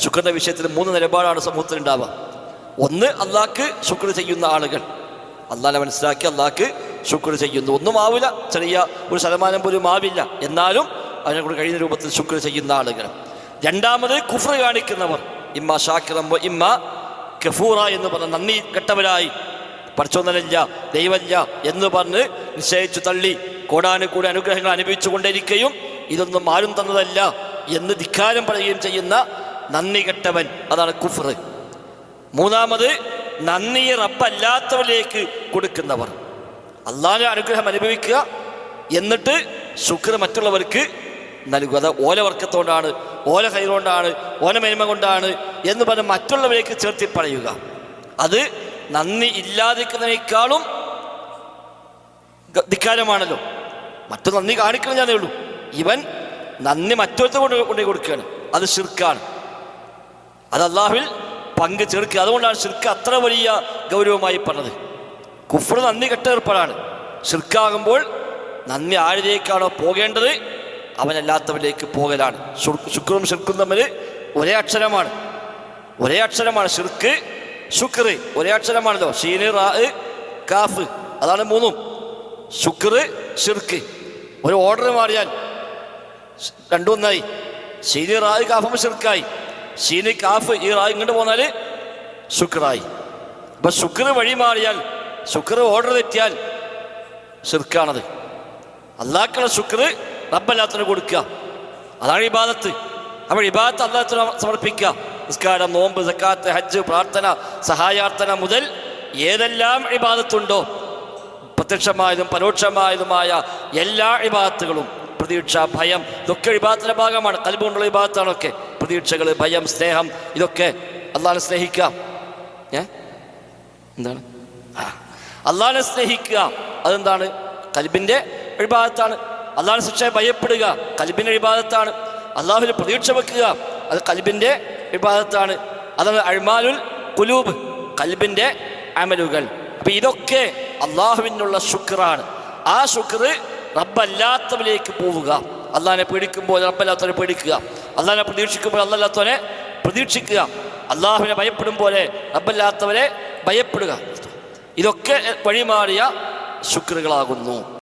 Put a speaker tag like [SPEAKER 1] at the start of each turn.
[SPEAKER 1] ശുക്രന്റെ വിഷയത്തിൽ മൂന്ന് നിലപാടാണ് സമൂഹത്തിൽ ഉണ്ടാവുക ഒന്ന് അള്ളാഹ്ക്ക് ശുക്ർ ചെയ്യുന്ന ആളുകൾ. അള്ളാഹിനെ മനസ്സിലാക്കി അള്ളാഹ്ക്ക് ശുക്ർ ചെയ്യുന്നു. ഒന്നും ആവില്ല ചെറിയ ഒരു ശതമാനം പോലും ആവില്ല. എന്നാലും അതിനെ കൂടെ കഴിയുന്ന രൂപത്തിൽ ശുക്ർ ചെയ്യുന്ന ആളുകൾ. രണ്ടാമത് കുഫർ കാണിക്കുന്നവർ. ഇമ്മ ഷാക്കിറമ്പോ ഇമ്മ കഫൂറ എന്ന് പറഞ്ഞ നന്ദി കെട്ടവരായി. പഠിച്ചൊന്നല്ല ദൈവമില്ല എന്ന് പറഞ്ഞ് നിശ്ചയിച്ചു തള്ളി. കൂടാനും കൂടെ അനുഗ്രഹങ്ങൾ അനുഭവിച്ചു കൊണ്ടിരിക്കുകയും ഇതൊന്നും ആരും തന്നതല്ല എന്ന് ധിക്കാരം പറയുകയും ചെയ്യുന്ന നന്ദി കെട്ടവൻ. അതാണ് കുഫർ. മൂന്നാമത് നന്ദിയെ റബ്ബല്ലാത്തവരിലേക്ക് കൊടുക്കുന്നവർ. അള്ളാഹിന്റെ അനുഗ്രഹം അനുഭവിക്കുക. എന്നിട്ട് ശുക്ർ മറ്റുള്ളവർക്ക് നൽകുക. അത് ഓല വർക്കത്തോണ്ടാണ് ഓല കൈകൊണ്ടാണ് ഓല മേന്മ കൊണ്ടാണ് എന്ന് പറഞ്ഞ് മറ്റുള്ളവരേക്ക് ചേർത്തി പറയുക. അത് നന്ദി ഇല്ലാതിരിക്കുന്നതിനേക്കാളും ധിക്കാരമാണല്ലോ. മറ്റു നന്ദി കാണിക്കണമെന്നേ ഉള്ളൂ. ഇവൻ നന്ദി മറ്റൊരുത്ത കൊണ്ട് കൊണ്ടു കൊടുക്കുകയാണ് അത് ഷിർക്കാണ് അത് അള്ളാഹുവിൽ പങ്ക് ചേർക്കുക. അതുകൊണ്ടാണ് ഷിർക്ക് അത്ര വലിയ ഗൗരവമായി പറഞ്ഞത്. കുഫർ നന്ദി കെട്ടേർപ്പാടാണ്. ഷിർക്കാകുമ്പോൾ നന്ദി ആരിലേക്കാണോ പോകേണ്ടത് അവനല്ലാത്തവരിലേക്ക് പോകലാണ്. ശുക്രും ഷിർക്കും തമ്മിൽ ഒരേ അക്ഷരമാണ്. ഒരേ അക്ഷരമാണ് ഷിർക്ക് ശുക്ർ ഒരേ അക്ഷരമാണല്ലോ. ഷീന് റാ കാഫ് അതാണ് മൂന്നും. ശുക്ർ ഷിർക്ക് ഒരു ഓർഡർ മാറിയാൽ രണ്ടൊന്നായി ഷീന് റാ കാഫും ഷിർക്കായി ഷീന് കാഫ് ഈ റാ ഇങ്ങോട്ട് പോന്നാൽ ശുക്രായി. അപ്പൊ ശുക്ര വഴി മാറിയാൽ ശുക്ർ ഓർഡർ തെറ്റിയാൽ ഷിർക്കാണത് അള്ളാഹ്ക്കുള്ള ശുക്ര റബ്ബല്ലാത്തിന് കൊടുക്കുക അതാണ് ഇബാദത്ത്. അപ്പോൾ ഇബാദത്ത് അള്ളാഹത്തിന് സമർപ്പിക്കുക നിസ്കാരം നോമ്പ് സക്കാത്ത് ഹജ്ജ് പ്രാർത്ഥന സഹായാർത്ഥന മുതൽ ഏതെല്ലാം ഇബാദത്തുണ്ടോ പ്രത്യക്ഷമായതും പരോക്ഷമായതുമായ എല്ലാ ഇബാദത്തുകളും പ്രതീക്ഷ ഭയം ഇതൊക്കെ ഇബാദത്തിന്റെ ഭാഗമാണ്. കൽബുകൊണ്ടുള്ള ഇബാദത്താണൊക്കെ. പ്രതീക്ഷകൾ ഭയം സ്നേഹം ഇതൊക്കെ അള്ളാഹെ സ്നേഹിക്കാം ഏ? എന്താണ്? അള്ളാഹെ സ്നേഹിക്കുക. അതെന്താണ്? കൽബിന്റെ വിഭാഗത്താണ് അള്ളാഹിനെ ശിക്ഷയെ ഭയപ്പെടുക. കൽബിന്റെ വിഭാഗത്താണ് അള്ളാഹുവിന് പ്രതീക്ഷ വെക്കുക. അത് കൽബിന്റെ വിഭാഗത്താണ് അതാണ് അഴ്മാലുൽ കുലൂബ് കൽബിന്റെ അമലുകൾ. അപ്പൊ ഇതൊക്കെ അള്ളാഹുവിനുള്ള ശുക്രാണ് ആ ശുക്ർ റബ്ബല്ലാത്തവരിലേക്ക് പോവുക. അള്ളാഹിനെ പേടിക്കുമ്പോൾ റബ്ബല്ലാത്തവനെ പേടിക്കുക. അള്ളാഹിനെ പ്രതീക്ഷിക്കുമ്പോൾ അള്ളല്ലാത്തവനെ പ്രതീക്ഷിക്കുക. അള്ളാഹുവിനെ ഭയപ്പെടും പോലെ റബ്ബല്ലാത്തവരെ ഭയപ്പെടുക. ഇതൊക്കെ വഴിമാറിയ ശുക്രുകളാകുന്നു.